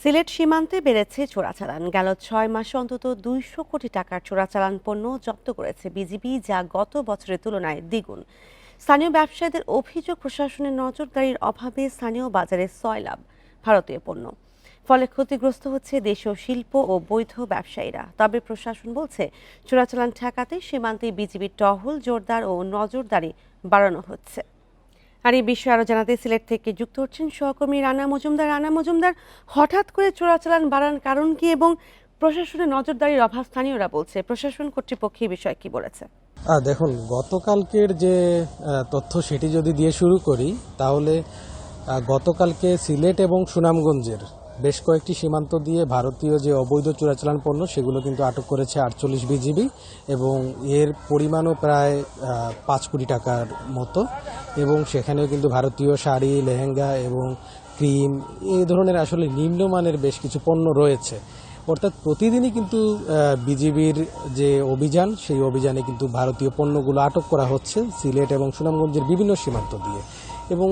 সিলেট সীমান্তে বেড়েছে চোরাচালান। গেল ছয় মাসে অন্তত দুইশো কোটি টাকার চোরাচালান পণ্য জব্দ করেছে বিজিবি, যা গত বছরের তুলনায় দ্বিগুণ। স্থানীয় ব্যবসায়ীদের অভিযোগ, প্রশাসনের নজরদারির অভাবে স্থানীয় বাজারে সয়লাভ ভারতীয় পণ্য। ফলে ক্ষতিগ্রস্ত হচ্ছে দেশীয় শিল্প ও বৈধ ব্যবসায়ীরা। তবে প্রশাসন বলছে, চোরাচালান ঠেকাতে সীমান্তে বিজিবির টহল, জোরদার ও নজরদারি বাড়ানো হচ্ছে। আর এই বিষয়ে আরও জানাতে সিলেট থেকে যুক্ত হচ্ছেন সহকর্মী রানা মজুমদার। রানা মজুমদার, হঠাৎ করে চোরাচালান বাড়ার কারণ কি এবং প্রশাসনের নজরদারির অভাব স্থানীয়রা বলছে। প্রশাসন কর্তৃপক্ষ এই বিষয়ে কি বলেছে? দেখুন, গতকালকের যে তথ্য সেটি যদি দিয়ে শুরু করি, তাহলে গতকালকে সিলেট এবং সুনামগঞ্জের বেশ কয়েকটি সীমান্ত দিয়ে ভারতীয় যে অবৈধ চোরাচালান পণ্য, সেগুলো কিন্তু আটক করেছে আটচল্লিশ বিজিবি এবং এর পরিমাণও প্রায় পাঁচ কোটি টাকার মতো। এবং সেখানেও কিন্তু ভারতীয় শাড়ি, লেহেঙ্গা এবং ক্রিম, এই ধরনের আসলে নিম্নমানের বেশ কিছু পণ্য রয়েছে। অর্থাৎ প্রতিদিনই কিন্তু বিজিবির যে অভিযান, সেই অভিযানে কিন্তু ভারতীয় পণ্যগুলো আটক করা হচ্ছে সিলেট এবং সুনামগঞ্জের বিভিন্ন সীমান্ত দিয়ে। এবং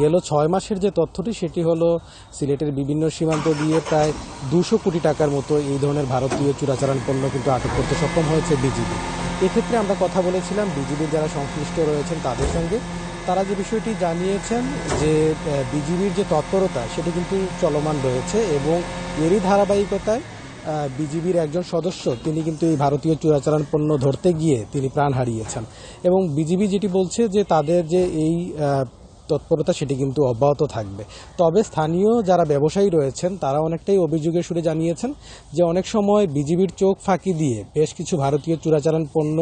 গেল ছয় মাসের যে তথ্যটি, সেটি হলো সিলেটের বিভিন্ন সীমান্ত দিয়ে প্রায় দুশো কোটি টাকার মতো এই ধরনের ভারতীয় চোরাচালান পণ্য কিন্তু আটক করতে সক্ষম হয়েছে বিজিবি। এক্ষেত্রে আমরা কথা বলেছিলাম, বিজিবির যারা সংশ্লিষ্ট রয়েছেন তাদের সঙ্গে। তারা যে বিষয়টি জানিয়েছেন যে বিজিবির যে তৎপরতা সেটি কিন্তু চলমান রয়েছে এবং এরই ধারাবাহিকতায় বিজিবির একজন সদস্য তিনি কিন্তু এই ভারতীয় চোরাচালান পণ্য ধরতে গিয়ে তিনি প্রাণ হারিয়েছেন। এবং বিজিবি যেটি বলছে যে তাদের যে এই তৎপরতা সেটি কিন্তু অব্যাহত থাকবে। তবে স্থানীয় যারা ব্যবসায়ী রয়েছেন, তারা অনেকটাই অভিযোগের সুরে জানিয়েছেন যে অনেক সময় বিজিবির চোখ ফাঁকি দিয়ে বেশ কিছু ভারতীয় চোরাচালান পণ্য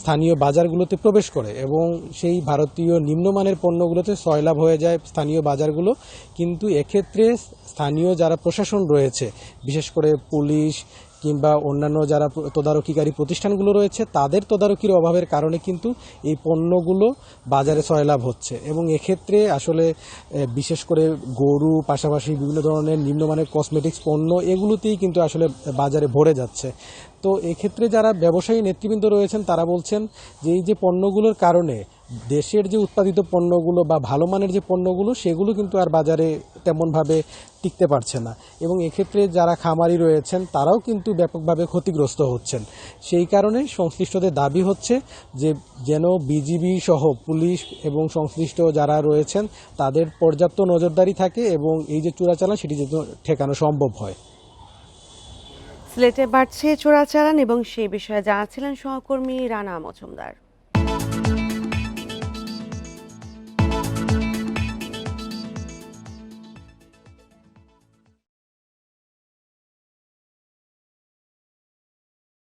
স্থানীয় বাজারগুলোতে প্রবেশ করে এবং সেই ভারতীয় নিম্নমানের পণ্যগুলোতে সয়লাভ হয়ে যায় স্থানীয় বাজারগুলো। কিন্তু এক্ষেত্রে স্থানীয় যারা প্রশাসন রয়েছে, বিশেষ করে পুলিশ কিংবা অন্যান্য যারা তদারকিকারী প্রতিষ্ঠানগুলো রয়েছে, তাদের তদারকির অভাবের কারণে কিন্তু এই পণ্যগুলো বাজারে সয়লাভ হচ্ছে। এবং এক্ষেত্রে আসলে বিশেষ করে গরু, পাশাপাশি বিভিন্ন ধরনের নিম্নমানের কসমেটিক্স পণ্য, এগুলোতেই কিন্তু আসলে বাজারে ভরে যাচ্ছে। তো এক্ষেত্রে যারা ব্যবসায়ী নেতৃবৃন্দ রয়েছেন, তারা বলছেন যে এই যে পণ্যগুলোর কারণে দেশের যে উৎপাদিত পণ্যগুলো বা ভালো মানের যে পণ্যগুলো, সেগুলো কিন্তু আর বাজারে তেমনভাবে টিকতে পারছে না। এবং এক্ষেত্রে যারা খামারি রয়েছেন, তারাও কিন্তু ব্যাপকভাবে ক্ষতিগ্রস্ত হচ্ছেন। সেই কারণে সংশ্লিষ্টদের দাবি হচ্ছে যে যেন বিজিবি সহ পুলিশ এবং সংশ্লিষ্ট যারা রয়েছেন, তাদের পর্যাপ্ত নজরদারি থাকে এবং এই যে চোরাচালান, সেটি যেন ঠেকানো সম্ভব হয়। সিলেটে বাড়ছে চোরাচালান এবং সেই বিষয়ে জানাচ্ছিলেন সহকর্মী রানা মজুমদার।